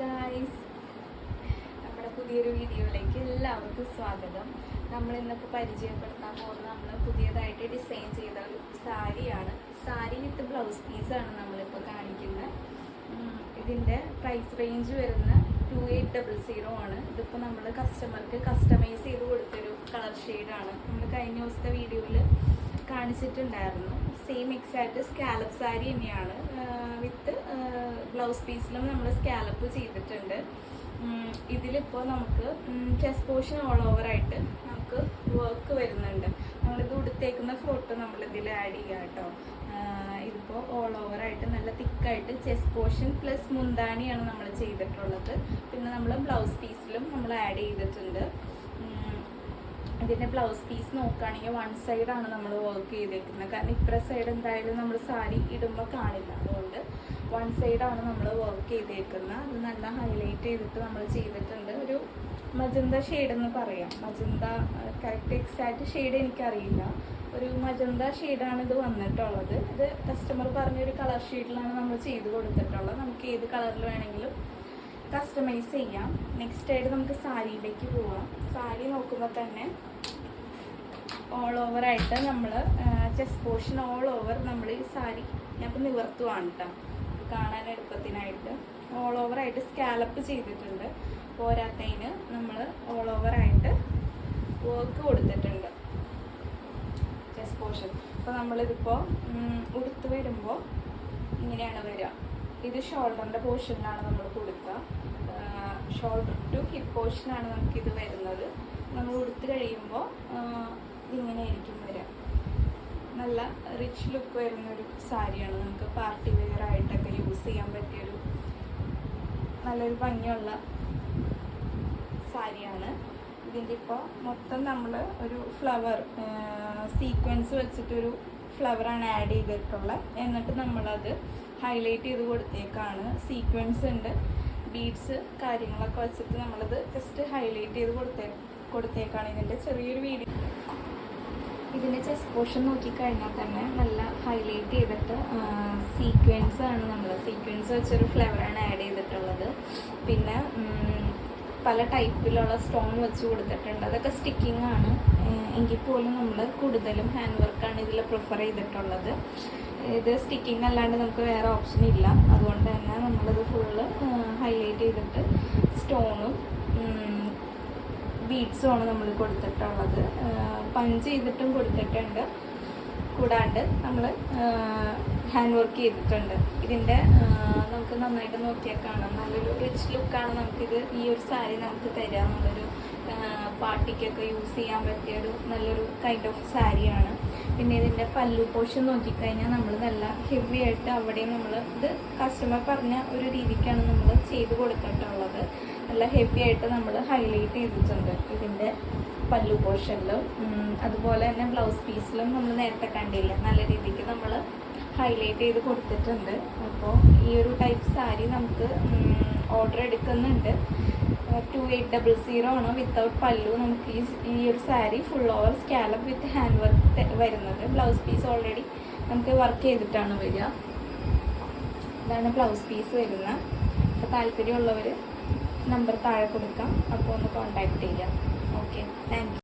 Guys നമ്മുടെ പുതിയൊരു വീഡിയോയിലേക്ക് എല്ലാവർക്കും സ്വാഗതം. നമ്മൾ ഇന്നിപ്പോൾ പരിചയപ്പെടുത്താൻ പോകുന്ന നമ്മൾ പുതിയതായിട്ട് ഡിസൈൻ ചെയ്ത ഒരു സാരിയാണ്. സാരി വിത്ത് ബ്ലൗസ് പീസാണ് നമ്മളിപ്പോൾ കാണിക്കുന്നത്. ഇതിന്റെ പ്രൈസ് റേഞ്ച് വരുന്ന ടു എയ്റ്റ് ഡബിൾ സീറോ ആണ്. ഇതിപ്പോൾ നമ്മൾ കസ്റ്റമർക്ക് കസ്റ്റമൈസ് ചെയ്ത് കൊടുത്തൊരു കളർ ഷെയ്ഡാണ് നമ്മൾ കഴിഞ്ഞ ദിവസത്തെ വീഡിയോയിൽ കാണിച്ചിട്ടുണ്ടായിരുന്നു. സെയിം എക്സാക്റ്റ് സ്കാലപ്പ് സാരി തന്നെയാണ്. വിത്ത് ബ്ലൗസ് പീസിലും നമ്മൾ സ്കാലപ്പ് ചെയ്തിട്ടുണ്ട്. ഇതിലിപ്പോൾ നമുക്ക് ചെസ്റ്റ് പോർഷൻ ഓൾ ഓവർ ആയിട്ട് നമുക്ക് വർക്ക് വരുന്നുണ്ട്. നമ്മളിത് ഉടുത്തേക്കുന്ന ഫോട്ടോ നമ്മളിതിൽ ആഡ് ചെയ്യാം കേട്ടോ. ഇതിപ്പോൾ ഓൾ ഓവർ ആയിട്ട് നല്ല തിക്കായിട്ട് ചെസ്റ്റ് പോർഷൻ പ്ലസ് മുന്താണിയാണ് നമ്മൾ ചെയ്തിട്ടുള്ളത്. പിന്നെ നമ്മൾ ബ്ലൗസ് പീസിലും നമ്മൾ ആഡ് ചെയ്തിട്ടുണ്ട്. ഇതിന്റെ ബ്ലൗസ് പീസ് നോക്കുകയാണെങ്കിൽ വൺ സൈഡാണ് നമ്മൾ വർക്ക് ചെയ്തേക്കുന്നത്. കാരണം ഇപ്പുറ സൈഡ് എന്തായാലും നമ്മൾ സാരി ഇടുമ്പോൾ കാണില്ല. അതുകൊണ്ട് വൺ സൈഡാണ് നമ്മൾ വർക്ക് ചെയ്തേക്കുന്നത്. അത് നല്ല ഹൈലൈറ്റ് ചെയ്തിട്ട് നമ്മൾ ചെയ്തിട്ടുണ്ട്. ഒരു മജന്ത ഷെയ്ഡ് എന്ന് പറയാം. മജന്ത കറക്റ്റ് എക്സാക്റ്റ് ഷെയ്ഡ് എനിക്കറിയില്ല. ഒരു മജന്ത ഷെയ്ഡാണ് ഇത് വന്നിട്ടുള്ളത്. ഇത് കസ്റ്റമർ പറഞ്ഞൊരു കളർ ഷെയ്ഡിലാണ് നമ്മൾ ചെയ്ത് കൊടുത്തിട്ടുള്ളത്. നമുക്ക് ഏത് കളറിൽ വേണമെങ്കിലും കസ്റ്റമൈസ് ചെയ്യാം. നെക്സ്റ്റ് ആയിട്ട് നമുക്ക് സാരിയിലേക്ക് പോവാം. സാരി നോക്കുമ്പോൾ തന്നെ ഓൾ ഓവർ ആയിട്ട് നമ്മൾ ചെസ്റ്റ് പോർഷൻ ഓൾ ഓവർ നമ്മൾ ഈ സാരി ഞാൻ നിവർത്തുവാണ് കേട്ടോ കാണാൻ എളുപ്പത്തിനായിട്ട്. ഓൾ ഓവർ ആയിട്ട് സ്കാലപ്പ് ചെയ്തിട്ടുണ്ട്. പോരാത്തതിന് നമ്മൾ ഓൾ ഓവർ ആയിട്ട് വർക്ക് കൊടുത്തിട്ടുണ്ട്. ചെസ്റ്റ് പോർഷൻ അപ്പോൾ നമ്മളിതിപ്പോൾ ഉടുത്ത് വരുമ്പോൾ ഇങ്ങനെയാണ് വരിക ഇത് ഷോൾഡറിന്റെ പോർഷനിലാണ് നമ്മൾ കൊടുക്കുക ഷോൾഡർ ടു ഹിപ്പ് പോർഷനാണ് നമുക്ക് ഇത് വരുന്നത്. നമ്മൾ ഉടുത്ത് കഴിയുമ്പോൾ ഇതിങ്ങനെ ആയിരിക്കും വരിക നല്ല റിച്ച് ലുക്ക് വരുന്നൊരു സാരിയാണ്. നമുക്ക് പാർട്ടി വെയർ ആയിട്ടൊക്കെ യൂസ് ചെയ്യാൻ പറ്റിയൊരു നല്ലൊരു ഭംഗിയുള്ള സാരിയാണ്. ഇതിന്റെ ഇപ്പോൾ മൊത്തം നമ്മൾ ഒരു ഫ്ലവർ സീക്വൻസ് വെച്ചിട്ടൊരു ഫ്ലവറാണ് ആഡ് ചെയ്തിട്ടുള്ളത് എന്നിട്ട് നമ്മളത് ഹൈലൈറ്റ് ചെയ്ത് കൊടുത്തേക്കാണ്. സീക്വൻസ് ഉണ്ട്. ബീഡ്സ് കാര്യങ്ങളൊക്കെ വെച്ചിട്ട് നമ്മളത് ജസ്റ്റ് ഹൈലൈറ്റ് ചെയ്ത് കൊടുത്തേ കൊടുത്തേക്കാണ് ഇതിന്റെ ചെറിയൊരു വീഡിയോ ഇതിന്റെ ചെസ്റ്റ് പോർഷൻ നോക്കിക്കഴിഞ്ഞാൽ തന്നെ നല്ല ഹൈലൈറ്റ് ചെയ്തിട്ട് സീക്വൻസ് ആണ് നമ്മൾ സീക്വൻസ് വെച്ചൊരു ഫ്ലേവറാണ് ആഡ് ചെയ്തിട്ടുള്ളത്. പിന്നെ പല ടൈപ്പിലുള്ള സ്റ്റോൺ വെച്ച് കൊടുത്തിട്ടുണ്ട്. അതൊക്കെ സ്റ്റിക്കിംഗ് ആണ്. എങ്കിൽ പോലും നമ്മൾ കൂടുതലും ഹാൻഡ് വർക്കാണ് ഇതിൽ പ്രിഫർ ചെയ്തിട്ടുള്ളത്. ഇത് സ്റ്റിക്കിംഗ് അല്ലാണ്ട് നമുക്ക് വേറെ ഓപ്ഷൻ ഇല്ല. അതുകൊണ്ട് തന്നെ നമ്മളിത് ഫുള്ള് ഹൈലൈറ്റ് ചെയ്തിട്ട് സ്റ്റോണും ബീഡ്സും ആണ് നമ്മൾ കൊടുത്തിട്ടുള്ളത്. പഞ്ച് ചെയ്തിട്ടും കൊടുത്തിട്ടുണ്ട്. കൂടാണ്ട് നമ്മൾ ഹാൻഡ് വർക്ക് ചെയ്തിട്ടുണ്ട്. ഇതിന്റെ നമുക്ക് നന്നായിട്ട് നോക്കിയാൽ കാണാം. നല്ലൊരു റിച്ച് ലുക്കാണ് നമുക്കിത് ഈ ഒരു സാരി നമുക്ക് തരിക നല്ലൊരു പാർട്ടിക്കൊക്കെ യൂസ് ചെയ്യാൻ പറ്റിയ ഒരു നല്ലൊരു കൈൻഡ് ഓഫ് സാരിയാണ് പിന്നെ ഇതിന്റെ പല്ലു പോഷൻ നോക്കിക്കഴിഞ്ഞാൽ നമ്മൾ നല്ല ഹെവി ആയിട്ട് അവിടെയും നമ്മൾ ഇത് കസ്റ്റമർ പറഞ്ഞ ഒരു രീതിക്കാണ് നമ്മൾ ചെയ്ത് കൊടുത്തിട്ടുള്ളത്. നല്ല ഹെവി ആയിട്ട് നമ്മൾ ഹൈലൈറ്റ് ചെയ്തിട്ടുണ്ട് ഇതിന്റെ പല്ലു പോർഷനിലും അതുപോലെ തന്നെ ബ്ലൗസ് പീസിലും നമ്മൾ നേരത്തെ കണ്ടില്ല നല്ല രീതിക്ക് നമ്മൾ ഹൈലൈറ്റ് ചെയ്ത് കൊടുത്തിട്ടുണ്ട്. അപ്പോൾ ഈ ഒരു ടൈപ്പ് സാരി നമുക്ക് ഓർഡർ എടുക്കുന്നുണ്ട്. ടു എയ്റ്റ് ഡബിൾ സീറോ ആണ് വിത്തൗട്ട് പല്ലു നമുക്ക് ഈ ഈ ഒരു sari full over scallop with hand work വരുന്നത്. ബ്ലൗസ് പീസ് ഓൾറെഡി നമുക്ക് വർക്ക് ചെയ്തിട്ടാണ് വരിക. ഇതാണ് ബ്ലൗസ് പീസ് വരുന്നത്. അപ്പോൾ താല്പര്യമുള്ളവർ നമ്പർ താഴെ കൊടുക്കാം. അപ്പോൾ ഒന്ന് കോൺടാക്ട് ചെയ്യാം. Okay thank